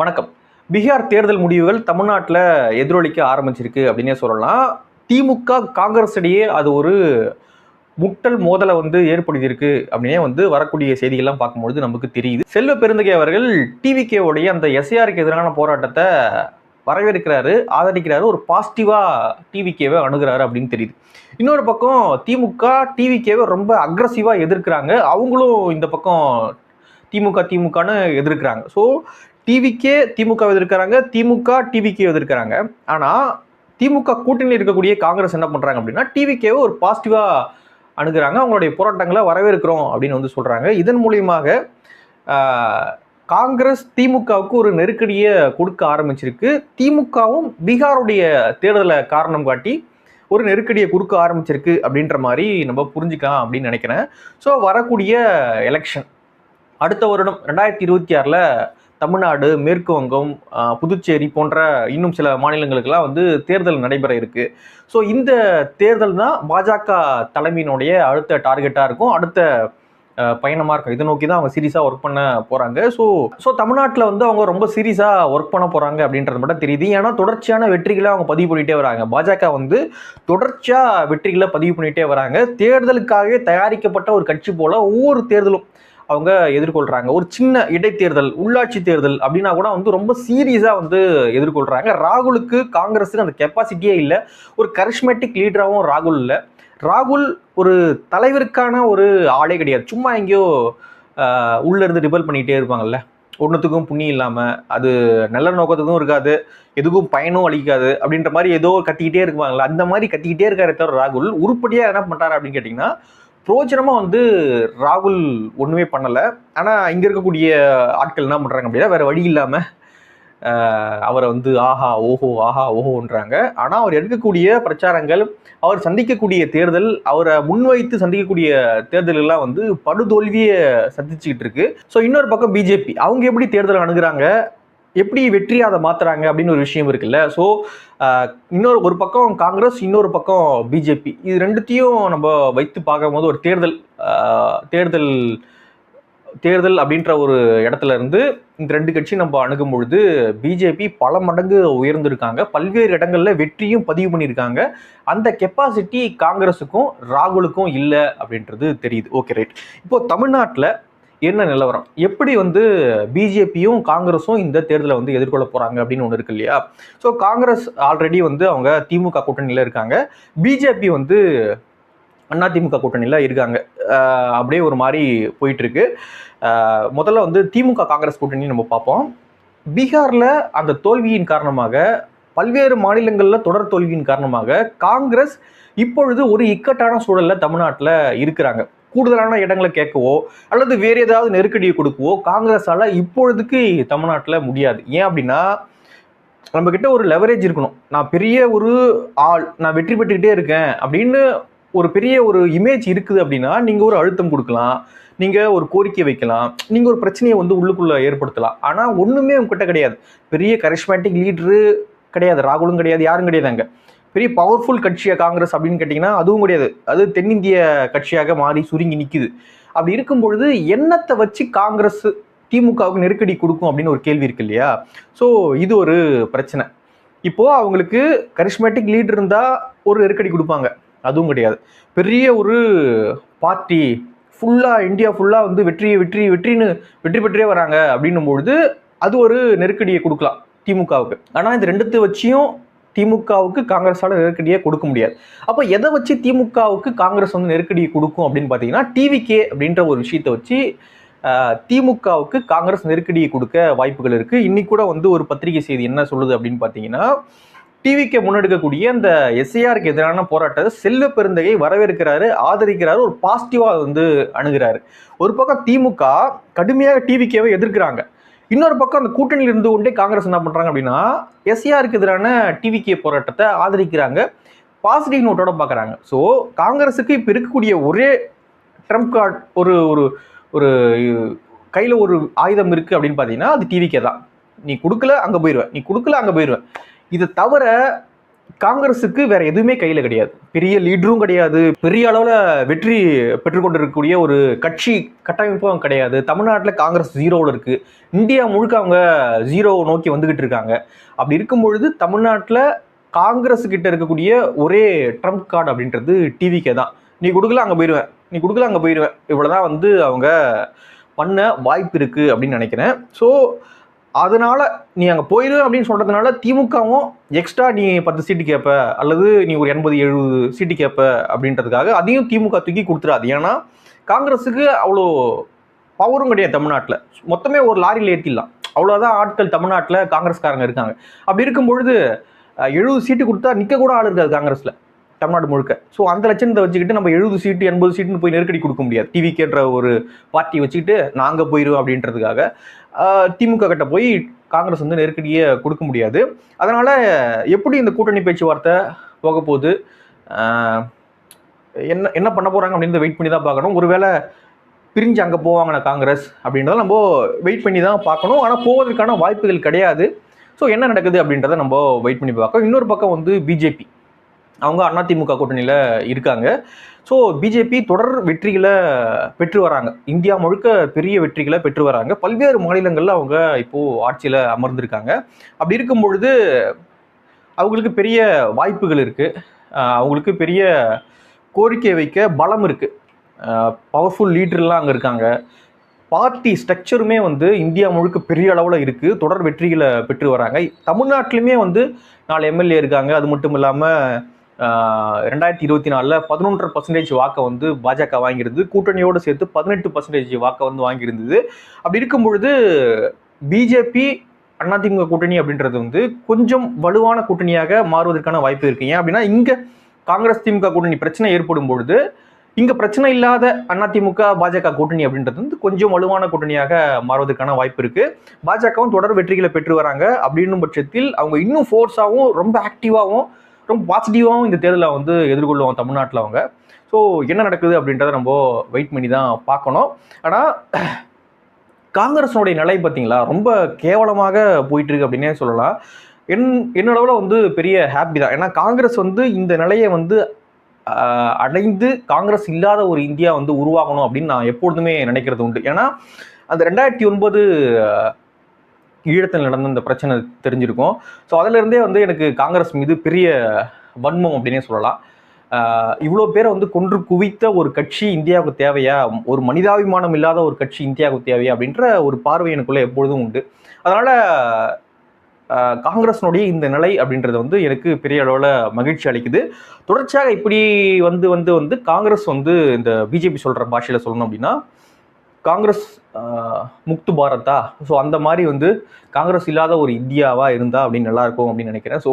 வணக்கம். பீகார் தேர்தல் முடிவுகள் தமிழ்நாட்டில் எதிரொலிக்க ஆரம்பிச்சிருக்கு அப்படின்னே சொல்லலாம். திமுக காங்கிரஸ் இடையே அது ஒரு முட்டல் மோதலை வந்து ஏற்படுத்தியிருக்கு அப்படின்னே வந்து வரக்கூடிய செய்திகள்லாம் பார்க்கும்பொழுது நமக்கு தெரியுது. செல்வ பெருந்தகை அவர்கள் டிவிகேவுடைய அந்த எஸ்ஏஆருக்கு எதிரான போராட்டத்தை வரவேற்கிறாரு ஆதரிக்கிறாரு ஒரு பாசிட்டிவாக டிவிகேவை அணுகிறாரு அப்படின்னு தெரியுது. இன்னொரு பக்கம் திமுக டிவிகேவை ரொம்ப அக்ரஸிவாக எதிர்க்கிறாங்க. அவங்களும் இந்த பக்கம் திமுக திமுகன்னு எதிர்க்கிறாங்க. ஸோ டிவிக்கே திமுக எதிர்க்கிறாங்க. திமுக டிவிக்கே எதிர்க்கிறாங்க. ஆனால் திமுக கூட்டணியில் இருக்கக்கூடிய காங்கிரஸ் என்ன பண்ணுறாங்க அப்படின்னா டிவிக்கேவை ஒரு பாசிட்டிவாக அணுகிறாங்க. அவங்களுடைய போராட்டங்களை வரவேற்கிறோம் அப்படின்னு வந்து சொல்கிறாங்க இதன் மூலியமாக காங்கிரஸ் திமுகவுக்கு ஒரு நெருக்கடியை கொடுக்க ஆரம்பிச்சிருக்கு. திமுகவும் பீகாருடைய தேர்தலை காரணம் காட்டி ஒரு நெருக்கடியை கொடுக்க ஆரம்பிச்சிருக்கு அப்படின்ற மாதிரி நம்ம புரிஞ்சுக்கலாம் அப்படின்னு நினைக்கிறேன். ஸோ வரக்கூடிய எலெக்ஷன் அடுத்த வருடம் ரெண்டாயிரத்தி இருபத்தி ஆறில் தமிழ்நாடு மேற்கு வங்கம் புதுச்சேரி போன்ற இன்னும் சில மாநிலங்களுக்கெல்லாம் வந்து தேர்தல் நடைபெற இருக்கு. ஸோ இந்த தேர்தல் தான் பாஜக தலைமையினுடைய அடுத்த டார்கெட்டாக இருக்கும். அடுத்த பயணமாக இருக்கும். இதை நோக்கி தான் அவங்க சீரியஸாக ஒர்க் பண்ண போகிறாங்க ஸோ ஸோ தமிழ்நாட்டில் வந்து அவங்க ரொம்ப சீரியஸாக ஒர்க் பண்ண போகிறாங்க அப்படின்றது மட்டும் தெரியுது. ஏன்னா தொடர்ச்சியான வெற்றிகளை அவங்க பதிவு பண்ணிகிட்டே வராங்க. பாஜக வந்து தொடர்ச்சியாக வெற்றிகளை பதிவு பண்ணிகிட்டே வராங்க. தேர்தலுக்காகவே தயாரிக்கப்பட்ட ஒரு கட்சி போல் ஒவ்வொரு தேர்தலும் அவங்க எதிர்கொள்கிறாங்க ஒரு சின்ன இடைத்தேர்தல் உள்ளாட்சி தேர்தல் அப்படின்னா கூட வந்து ரொம்ப சீரியஸாக வந்து எதிர்கொள்கிறாங்க ராகுலுக்கு காங்கிரஸுக்கு அந்த கெப்பாசிட்டியே இல்லை. ஒரு கரிஷ்மெட்டிக் லீடராகவும் ராகுல் இல்லை. ராகுல் ஒரு தலைவருக்கான ஒரு ஆளே கிடையாது. சும்மா எங்கேயோ உள்ளேருந்து ரிபல் பண்ணிகிட்டே இருப்பாங்கல்ல. ஒன்றுத்துக்கும் புண்ணியம் இல்லாமல் அது நல்ல நோக்கத்துக்கும் இருக்காது. எதுக்கும் பயனும் அளிக்காது அப்படின்ற மாதிரி ஏதோ கத்திக்கிட்டே இருக்குவாங்களா அந்த மாதிரி கத்திக்கிட்டே இருக்காரு தவிர ராகுல் உருப்படியாக என்ன பண்ணுறாரு அப்படின்னு கேட்டிங்கன்னா பிரோஜனமாக வந்து ராகுல் ஒன்றுமே பண்ணலை. ஆனால் இங்கே இருக்கக்கூடிய ஆட்கள் என்ன பண்ணுறாங்க அப்படின்னா வேறு வழி இல்லாமல் அவரை வந்து ஆஹா ஓஹோ ஆஹா ஓஹோன்றாங்க. ஆனால் அவர் எடுக்கக்கூடிய பிரச்சாரங்கள் அவர் சந்திக்கக்கூடிய தேர்தல் அவரை முன்வைத்து சந்திக்கக்கூடிய தேர்தலெல்லாம் வந்து படுதோல்வியை சந்திச்சுக்கிட்டு இருக்கு. ஸோ இன்னொரு பக்கம் பிஜேபி அவங்க எப்படி தேர்தல் அணுகிறாங்க? எப்படி வெற்றி அதை மாத்துறாங்க அப்படின்னு ஒரு விஷயம் இருக்குல்ல. ஸோ இன்னொரு ஒரு பக்கம் காங்கிரஸ் இன்னொரு பக்கம் பிஜேபி இது ரெண்டுத்தையும் நம்ம வைத்து பார்க்கும்போது ஒரு தேர்தல் தேர்தல் தேர்தல் அப்படின்ற ஒரு இடத்துல இருந்து இந்த ரெண்டு கட்சி நம்ம அணுகும் பொழுது பிஜேபி பல மடங்கு உயர்ந்திருக்காங்க. பல்வேறு இடங்களில் வெற்றியும் பதிவு பண்ணியிருக்காங்க. அந்த கெப்பாசிட்டி காங்கிரஸுக்கும் ராகுலுக்கும் இல்லை அப்படின்றது தெரியுது. ஓகே ரைட் இப்போ தமிழ்நாட்டில் என்ன நிலவரம்? எப்படி வந்து பிஜேபியும் காங்கிரஸும் இந்த தேர்தலை வந்து எதிர்கொள்ள போகிறாங்க அப்படின்னு ஒன்று இருக்கு இல்லையா? ஸோ காங்கிரஸ் ஆல்ரெடி வந்து அவங்க திமுக கூட்டணியில் இருக்காங்க. பிஜேபி வந்து அதிமுக கூட்டணியில் இருக்காங்க. அப்படியே ஒரு மாதிரி போயிட்டுருக்கு முதல்ல வந்து திமுக காங்கிரஸ் கூட்டணி நம்ம பார்ப்போம். பீகாரில் அந்த தோல்வியின் காரணமாக பல்வேறு மாநிலங்களில் தொடர் தோல்வியின் காரணமாக காங்கிரஸ் இப்பொழுது ஒரு இக்கட்டான சூழலில் தமிழ்நாட்டில் இருக்கிறாங்க. கூடுதலான இடங்களை கேட்கவோ அல்லது வேறு ஏதாவது நெருக்கடியை கொடுக்கவோ காங்கிரஸால் இப்பொழுதுக்கு தமிழ்நாட்டில் முடியாது. ஏன் அப்படின்னா நம்மக்கிட்ட ஒரு லெவரேஜ் இருக்கணும். நான் பெரிய ஒரு ஆள் நான் வெற்றி பெற்றுக்கிட்டே இருக்கேன் அப்படின்னு ஒரு பெரிய ஒரு இமேஜ் இருக்குது அப்படின்னா நீங்கள் ஒரு அழுத்தம் கொடுக்கலாம் நீங்கள் ஒரு கோரிக்கை வைக்கலாம் நீங்கள் ஒரு பிரச்சனையை வந்து உள்ளுக்குள்ளே ஏற்படுத்தலாம். ஆனால் ஒன்றுமே உங்ககிட்ட கிடையாது. பெரிய கரிஷ்மேட்டிக் லீடரு கிடையாது ராகுலும் கிடையாது யாரும் கிடையாது அங்கே பெரிய பவர்ஃபுல் கட்சியாக காங்கிரஸ் அப்படின்னு கேட்டிங்கன்னா அதுவும் கிடையாது. அது தென்னிந்திய கட்சியாக மாறி சுருங்கி நிற்குது அப்படி இருக்கும் பொழுது என்னத்தை வச்சு காங்கிரஸ் திமுகவுக்கு நெருக்கடி கொடுக்கும் அப்படின்னு ஒரு கேள்வி இருக்கு இல்லையா? ஸோ இது ஒரு பிரச்சனை. இப்போது அவங்களுக்கு கரிஷ்மேட்டிக் லீடர் இருந்தால் ஒரு நெருக்கடி கொடுப்பாங்க. அதுவும் கிடையாது. பெரிய ஒரு பார்ட்டி ஃபுல்லாக இந்தியா ஃபுல்லாக வந்து வெற்றி வெற்றி வெற்றின்னு வெற்றி பெற்றே வராங்க அப்படின்னும் பொழுது அது ஒரு நெருக்கடியை கொடுக்கலாம் திமுகவுக்கு. ஆனால் இந்த ரெண்டுத்து வச்சியும் திமுகவுக்கு காங்கிரஸால் நெருக்கடியை கொடுக்க முடியாது. அப்போ எதை வச்சு திமுகவுக்கு காங்கிரஸ் வந்து நெருக்கடியை கொடுக்கும் அப்படின்னு பார்த்தீங்கன்னா டிவிகே அப்படின்ற ஒரு விஷயத்தை வச்சு திமுகவுக்கு காங்கிரஸ் நெருக்கடியை கொடுக்க வாய்ப்புகள் இருக்குது இன்னைக்கு கூட வந்து ஒரு பத்திரிகை செய்தி என்ன சொல்லுது அப்படின்னு பார்த்தீங்கன்னா டிவிக்கு முன்னெடுக்கக்கூடிய அந்த எஸ்ஐஆருக்கு எதிரான போராட்டத்தை செல்வ பெருந்தகை வரவேற்கிறாரு ஆதரிக்கிறாரு ஒரு பாசிட்டிவாக வந்து அணுகிறாரு. ஒரு பக்கம் திமுக கடுமையாக டிவிக்கேவை எதிர்க்கிறாங்க. இன்னொரு பக்கம் அந்த கூட்டணியில் இருந்து கொண்டே காங்கிரஸ் என்ன பண்றாங்க அப்படின்னா எஸ்ஆருக்கு எதிரான டிவிகே போராட்டத்தை ஆதரிக்கிறாங்க. பாசிட்டிவ் நோட்டோட பார்க்குறாங்க. ஸோ காங்கிரஸுக்கு இப்போ இருக்கக்கூடிய ஒரே ட்ரம்ப் கார்டு ஒரு ஒரு ஒரு கையில் ஒரு ஆயுதம் இருக்குது அப்படின்னு பார்த்தீங்கன்னா அது டிவிக்கே தான். நீ கொடுக்கல அங்கே போயிடுவேன் நீ கொடுக்கல அங்கே போயிடுவேன் இதை தவிர காங்கிரஸுக்கு வேற எதுவுமே கையில் கிடையாது. பெரிய லீடரும் கிடையாது. பெரிய அளவில் வெற்றி பெற்றுக்கொண்டிருக்கக்கூடிய ஒரு கட்சி கட்டமைப்பும் கிடையாது. தமிழ்நாட்டில் காங்கிரஸ் ஜீரோவில் இருக்குது இந்தியா முழுக்க அவங்க ஜீரோ நோக்கி வந்துக்கிட்டு இருக்காங்க. அப்படி இருக்கும் பொழுது தமிழ்நாட்டில் காங்கிரஸ் கிட்ட இருக்கக்கூடிய ஒரே ட்ரம்ப் கார்டு அப்படின்றது டிவிக்கே தான். நீ கொடுக்கல அங்கே போயிடுவேன் நீ கொடுக்கல அங்கே போயிடுவேன் இவ்வளோதான் வந்து அவங்க பண்ண வாய்ப்பு இருக்குது அப்படின்னு நினைக்கிறேன். ஸோ அதனால நீ அங்கே போயிரு அப்படின்னு சொல்கிறதுனால திமுகவும் எக்ஸ்ட்ரா நீ பத்து சீட்டு கேட்ப அல்லது நீ ஒரு எண்பது எழுபது சீட்டு கேட்ப அப்படின்றதுக்காக அதையும் திமுக தூக்கி கொடுத்துடாது ஏன்னா காங்கிரஸுக்கு அவ்வளோ பவரும் கிடையாது தமிழ்நாட்டில். மொத்தமே ஒரு லாரியில் ஏற்றிடலாம் அவ்வளோதான் ஆட்கள் தமிழ்நாட்டில் காங்கிரஸ்காரங்க இருக்காங்க. அப்படி இருக்கும் பொழுது எழுபது சீட்டு கொடுத்தா நிற்க கூட ஆள் இருக்காது காங்கிரஸில் தமிழ்நாடு முழுக்க. ஸோ அந்த லட்சணத்தை வச்சுக்கிட்டு நம்ம எழுபது சீட்டு எண்பது சீட்டுன்னு போய் நெருக்கடி கொடுக்க முடியாது. டிவிக்கேன்ற ஒரு பார்ட்டி வச்சுக்கிட்டு நாங்கள் போயிடுவோம் அப்படின்றதுக்காக. திமுக கிட்ட போய் காங்கிரஸ் வந்து நெருக்கடியை கொடுக்க முடியாது. அதனால் எப்படி இந்த கூட்டணி பேச்சுவார்த்தை போக போகுது? என்ன என்ன பண்ண போகிறாங்க அப்படின்னு வெயிட் பண்ணி தான் பார்க்கணும். ஒருவேளை பிரிஞ்சு அங்கே போவாங்கண்ணா காங்கிரஸ் அப்படின்றத நம்ம வெயிட் பண்ணி தான் பார்க்கணும். ஆனால் போவதற்கான வாய்ப்புகள் கிடையாது. ஸோ என்ன நடக்குது அப்படின்றத நம்ம வெயிட் பண்ணி பார்க்கணும். இன்னொரு பக்கம் வந்து பிஜேபி அவங்க அதிமுக கூட்டணியில் இருக்காங்க. ஸோ பிஜேபி தொடர் வெற்றிகளை பெற்று வராங்க. இந்தியா முழுக்க பெரிய வெற்றிகளை பெற்று வராங்க. பல்வேறு மாநிலங்களில் அவங்க இப்போது ஆட்சியில் அமர்ந்திருக்காங்க. அப்படி இருக்கும் பொழுது அவங்களுக்கு பெரிய வாய்ப்புகள் இருக்குது அவங்களுக்கு பெரிய கோரிக்கை வைக்க பலம் இருக்குது பவர்ஃபுல் லீடர்லாம் அங்கே இருக்காங்க. பார்ட்டி ஸ்ட்ரக்சருமே வந்து இந்தியா முழுக்க பெரிய அளவில் இருக்குது தொடர் வெற்றிகளை பெற்று வராங்க. தமிழ்நாட்டிலுமே வந்து நாலு எம்எல்ஏ இருக்காங்க. அது மட்டும் இல்லாமல் ரெண்டாயிரத்தி இருபத்தி நாலில் பதினொன்றரை பர்சன்டேஜ் வாக்கை வந்து பாஜக வாங்கியிருந்தது. கூட்டணியோடு சேர்த்து பதினெட்டு பர்சன்டேஜ் வாக்கை வந்து வாங்கியிருந்தது. அப்படி இருக்கும் பொழுது பிஜேபி அதிமுக கூட்டணி அப்படின்றது வந்து கொஞ்சம் வலுவான கூட்டணியாக மாறுவதற்கான வாய்ப்பு இருக்கு. ஏன் அப்படின்னா இங்கே காங்கிரஸ் திமுக கூட்டணி பிரச்சனை ஏற்படும் பொழுது இங்கே பிரச்சனை இல்லாத அதிமுக பாஜக கூட்டணி அப்படின்றது வந்து கொஞ்சம் வலுவான கூட்டணியாக மாறுவதற்கான வாய்ப்பு இருக்குது பாஜகவும் தொடர் வெற்றிகளை பெற்று வராங்க. அப்படின்னும் பட்சத்தில் அவங்க இன்னும் ஃபோர்ஸாகவும் ரொம்ப ஆக்டிவாகவும் ரொம்ப பாசிட்டிவாகவும் இந்த தேர்தலை வந்து எதிர்கொள்ளுவோம் தமிழ்நாட்டில் அவங்க. ஸோ என்ன நடக்குது அப்படின்றத நம்ம வெயிட் பண்ணி தான் பார்க்கணும். ஆனால் காங்கிரஸோடைய நிலை பார்த்தீங்களா? ரொம்ப கேவலமாக போயிட்டுருக்கு அப்படின்னே சொல்லலாம். என் என்னளவில் வந்து பெரிய ஹாப்பி தான். ஏன்னா காங்கிரஸ் வந்து இந்த நிலையை வந்து அடைந்து காங்கிரஸ் இல்லாத ஒரு இந்தியா வந்து உருவாகணும் அப்படின்னு நான் எப்பொழுதுமே நினைக்கிறது உண்டு. ஏன்னா அந்த ரெண்டாயிரத்தி ஒன்பது ஈழத்தில் நடந்த இந்த பிரச்சனை தெரிஞ்சிருக்கும். ஸோ அதிலிருந்தே வந்து எனக்கு காங்கிரஸ் மீது பெரிய வன்மம் அப்படின்னே சொல்லலாம். இவ்வளோ பேரை வந்து கொன்று குவித்த ஒரு கட்சி இந்தியாவுக்கு தேவையா? ஒரு மனிதாபிமானம் இல்லாத ஒரு கட்சி இந்தியாவுக்கு தேவையா? அப்படின்ற ஒரு பார்வை எனக்குள்ளே எப்பொழுதும் உண்டு. அதனால் காங்கிரஸ்னுடைய காங்கிரஸினுடைய இந்த நிலை அப்படின்றது வந்து எனக்கு பெரிய அளவில் மகிழ்ச்சி அளிக்குது. தொடர்ச்சியாக இப்படி வந்து வந்து வந்து காங்கிரஸ் வந்து இந்த பிஜேபி சொல்கிற பாஷையில் சொல்லணும் அப்படின்னா காங்கிரஸ் முக்து பாரதா ஸோ அந்த மாதிரி வந்து காங்கிரஸ் இல்லாத ஒரு இந்தியாவாக இருந்தா அப்படின்னு நல்லாயிருக்கும் அப்படின்னு நினைக்கிறேன். ஸோ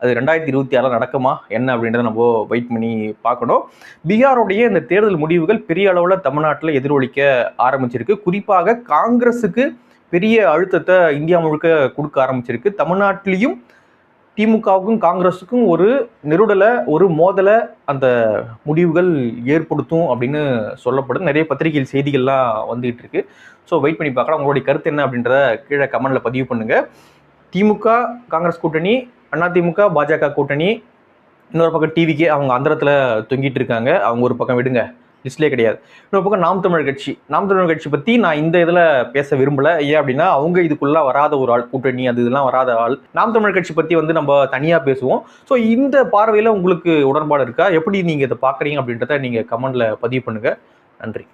அது ரெண்டாயிரத்தி இருபத்தி ஆறில் நடக்குமா? என்ன அப்படின்றத நம்ம வெயிட் பண்ணி பார்க்கணும். பீகாருடைய இந்த தேர்தல் முடிவுகள் பெரிய அளவில் தமிழ்நாட்டில் எதிரொலிக்க ஆரம்பிச்சிருக்கு. குறிப்பாக காங்கிரஸுக்கு பெரிய அழுத்தத்தை இந்தியா முழுக்க கொடுக்க ஆரம்பிச்சிருக்கு. தமிழ்நாட்டிலையும் திமுகவுக்கும் காங்கிரஸுக்கும் ஒரு நெருடலை ஒரு மோதலை அந்த முடிவுகள் ஏற்படுத்தும் அப்படின்னு சொல்லப்படுது நிறைய பத்திரிகையில் செய்திகள்லாம் வந்துகிட்டு இருக்கு. ஸோ வெயிட் பண்ணி பார்க்கலாம். உங்களுடைய கருத்து என்ன அப்படின்றத கீழே கமெண்டில் பதிவு பண்ணுங்க. திமுக காங்கிரஸ் கூட்டணி அதிமுக பாஜக கூட்டணி இன்னொரு பக்கம் டிவிக்கு அவங்க அந்தரத்தில் தொங்கிட்டு இருக்காங்க. அவங்க ஒரு பக்கம் விடுங்க. லிஸ்ட்லேயே கிடையாது. இன்னொரு பக்கம் நாம் தமிழர் கட்சி. நாம் தமிழர் கட்சி பற்றி நான் இந்த இதில் பேச விரும்பலை. ஏன் அப்படின்னா அவங்க இதுக்குள்ளே வராத ஒரு ஆள் கூட்டணி அது இதெல்லாம் வராத ஆள். நாம் தமிழர் கட்சி பற்றி வந்து நம்ம தனியாக பேசுவோம். ஸோ இந்த பார்வையில் உங்களுக்கு உடன்பாடு இருக்கா? எப்படி நீங்கள் இதை பார்க்குறீங்க அப்படின்றத நீங்கள் கமெண்டில் பதிவு பண்ணுங்கள் நன்றி.